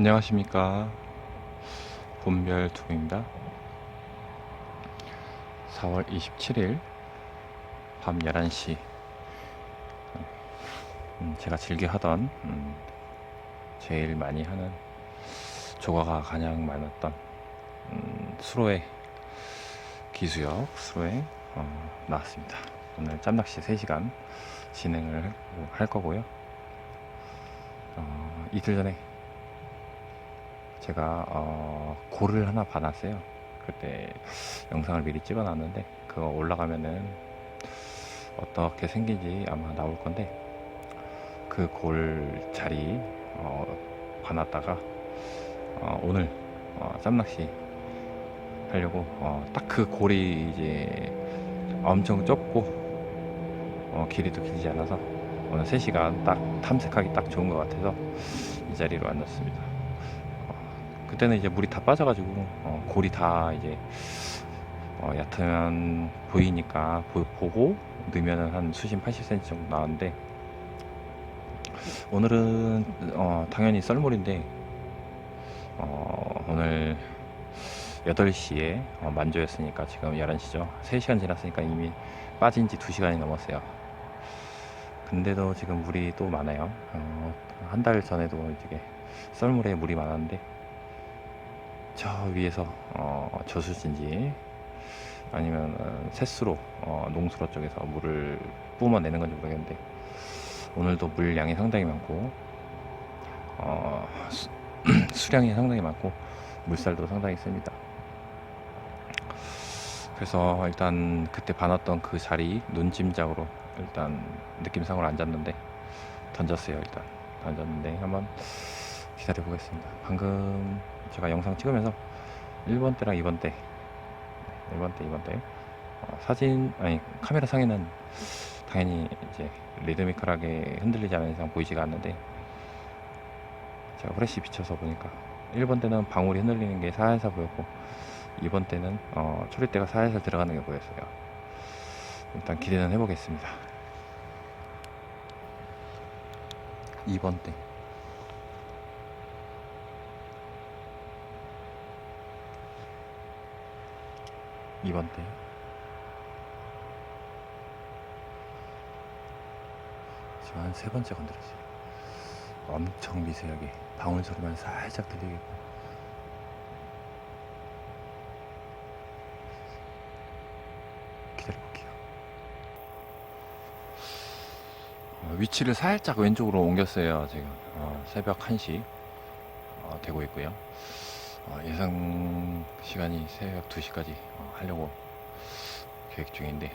안녕하십니까. 본별 투입니다. 4월 27일 밤 11시. 음, 제가 즐겨 하던 음, 제일 많이 하는 조과가 가장 많았던 음, 수로회 기수역 수로회 어, 나왔습니다. 오늘 짬낚시 3시간 진행을 할- 할 거고요. 어, 이틀 전에 제가 어, 골을 하나 받았어요. 그때 영상을 미리 찍어놨는데 그거 올라가면은 어떻게 생긴지 아마 나올 건데 그 골 자리 어, 받았다가 어, 오늘 어, 짬낚시 하려고 어, 딱 그 골이 이제 엄청 좁고 어, 길이도 길지 않아서 오늘 3시간 딱 탐색하기 딱 좋은 것 같아서 이 자리로 앉았습니다. 그때는 이제 물이 다 빠져가지고 어, 골이 다 이제 어, 얕으면 보이니까 보, 고 넣으면은 한 수심 80cm 정도 나왔는데 오늘은 어, 당연히 썰물인데 어, 오늘 8시에 어, 만조였으니까 지금 11시죠. 3시간 지났으니까 이미 빠진 지 2시간이 넘었어요. 근데도 지금 물이 또 많아요. 어, 한 달 전에도 이게 썰물에 물이 많았는데 저 위에서 어, 저수지인지 아니면 어, 새수로 어, 농수로 쪽에서 물을 뿜어내는 건지 모르겠는데 오늘도 물량이 상당히 많고 어, 수, 수량이 상당히 많고 물살도 상당히 셉니다. 그래서 일단 그때 봐놨던 그 자리 눈짐작으로 일단 느낌상으로 앉았는데 던졌어요 일단 던졌는데 한번 기다려 보겠습니다. 방금 제가 영상 찍으면서 1번 때랑 2번 때 1번 때 2번 때 어, 사진 아니 카메라 상에는 당연히 이제 리드미컬하게 흔들리지 않는 이상 보이지가 않는데 제가 후레쉬 비춰서 보니까 1번 때는 방울이 흔들리는 게 살살 보였고 2번 때는 어, 초리대가 살살 들어가는 게 보였어요. 일단 기대는 해보겠습니다. 2번 때 2번 때 지금 한 세 번째 건드렸어요. 엄청 미세하게 방울 소리만 살짝 들리겠고 기다려볼게요. 어, 위치를 살짝 왼쪽으로 옮겼어요. 지금 어, 새벽 1시 어, 되고 있고요. 어, 예상 시간이 새벽 2시까지 어, 하려고 계획 중인데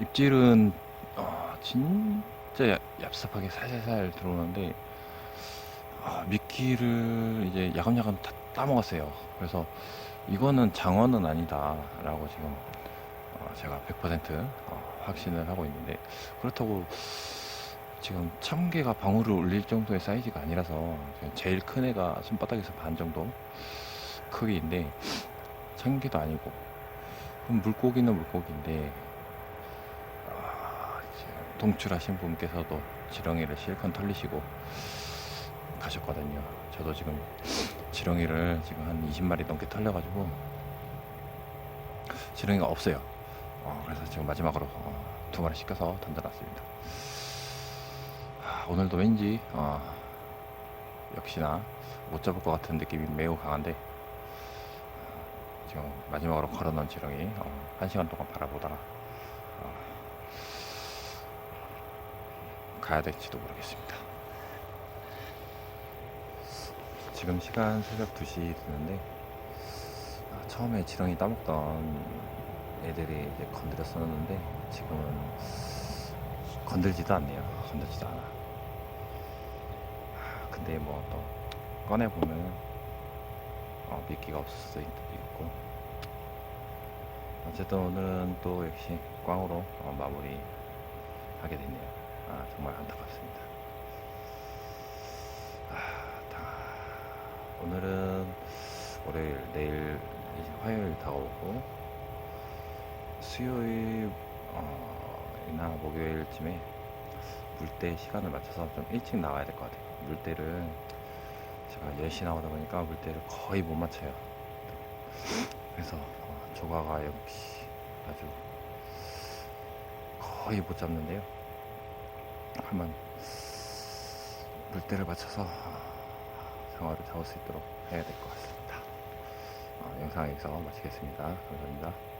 입질은 어, 진짜 야- 얍삽하게 살살살 들어오는데 어, 미끼를 이제 야금야금 다 따먹었어요. 그래서 이거는 장어는 아니다 라고 지금 어, 제가 100% 어, 확신을 하고 있는데 그렇다고 지금 천 개가 방울을 올릴 정도의 사이즈가 아니라서 지금 제일 큰 애가 손바닥에서 반 정도 크기인데 천 개도 아니고 물고기는 물고기인데 아, 동출하신 분께서도 지렁이를 실컷 털리시고 가셨거든요. 저도 지금 지렁이를 지금 한 20마리 넘게 털려가지고 지렁이가 없어요. 어, 그래서 지금 마지막으로 어, 두 마리 시켜서 던져놨습니다. 아, 오늘도 왠지 어, 역시나 못 잡을 것 같은 느낌이 매우 강한데 지금 마지막으로 걸어놓은 지렁이 어, 한 시간 동안 바라보다가 어, 가야 될지도 모르겠습니다. 지금 시간 새벽 2시 되는데 아, 처음에 지렁이 따먹던 애들이 이제 건드렸었는데 지금은 건들지도 않네요. 건들지도 않아. 아, 근데 뭐 또 꺼내 보면 어, 미끼가 없을 수도 있, 고 어쨌든 오늘은 또 역시 꽝으로 어, 마무리 하게 됐네요. 아, 정말 안타깝습니다. 아, 다, 오늘은 월요일, 내일 이제 화요일 다가오고 수요일 어, 이나 목요일쯤에 물때 시간을 맞춰서 좀 일찍 나와야 될 것 같아요. 물때를 제가 10시 나오다 보니까 물때를 거의 못 맞춰요. 그래서 어, 조가가 역시 아주 거의 못 잡는데요. 한번 물때를 맞춰서 상어를 잡을 수 있도록 해야 될 것 같습니다. 어, 영상 여기서 마치겠습니다. 감사합니다.